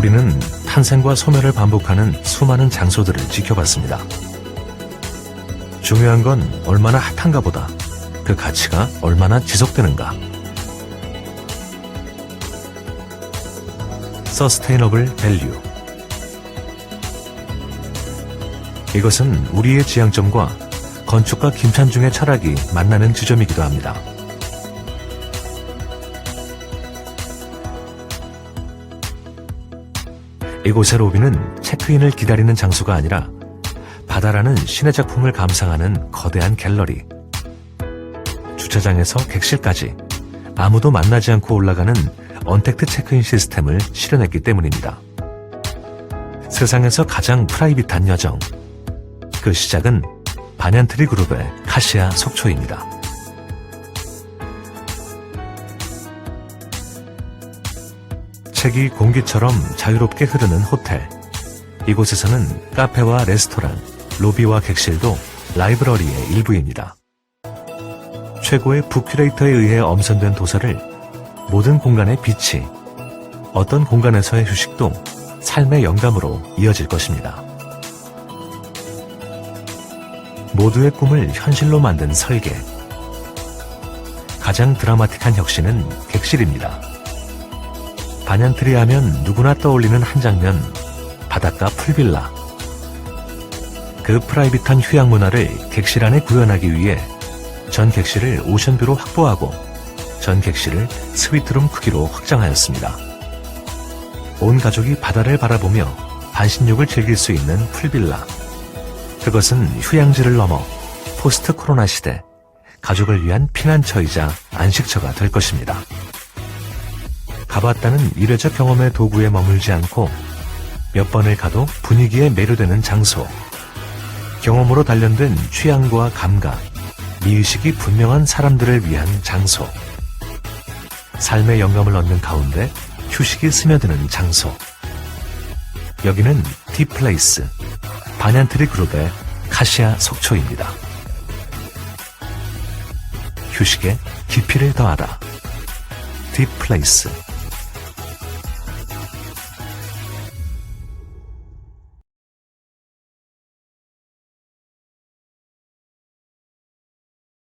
우리는 탄생과 소멸을 반복하는 수많은 장소들을 지켜봤습니다. 중요한 건 얼마나 핫한가 보다 그 가치가 얼마나 지속되는가. 서스테이너블 밸류 이것은 우리의 지향점과 건축가 김찬중의 철학이 만나는 지점이기도 합니다. 이곳의 로비는 체크인을 기다리는 장소가 아니라 바다라는 신의 작품을 감상하는 거대한 갤러리. 주차장에서 객실까지 아무도 만나지 않고 올라가는 언택트 체크인 시스템을 실현했기 때문입니다. 세상에서 가장 프라이빗한 여정. 그 시작은 반얀트리 그룹의 카시아 속초입니다. 책이 공기처럼 자유롭게 흐르는 호텔. 이곳에서는 카페와 레스토랑, 로비와 객실도 라이브러리의 일부입니다. 최고의 북큐레이터에 의해 엄선된 도서를 모든 공간의 빛이 어떤 공간에서의 휴식도 삶의 영감으로 이어질 것입니다. 모두의 꿈을 현실로 만든 설계. 가장 드라마틱한 혁신은 객실입니다. 반얀트리 하면 누구나 떠올리는 한 장면, 바닷가 풀빌라. 그 프라이빗한 휴양 문화를 객실 안에 구현하기 위해 전 객실을 오션뷰로 확보하고 전 객실을 스위트룸 크기로 확장하였습니다. 온 가족이 바다를 바라보며 반신욕을 즐길 수 있는 풀빌라. 그것은 휴양지를 넘어 포스트 코로나 시대 가족을 위한 피난처이자 안식처가 될 것입니다. 가봤다는 이례적 경험의 도구에 머물지 않고 몇 번을 가도 분위기에 매료되는 장소. 경험으로 단련된 취향과 감각, 미의식이 분명한 사람들을 위한 장소. 삶의 영감을 얻는 가운데 휴식이 스며드는 장소. 여기는 디플레이스, 반얀트리 그룹의 카시아 속초입니다. 휴식에 깊이를 더하다. 디플레이스.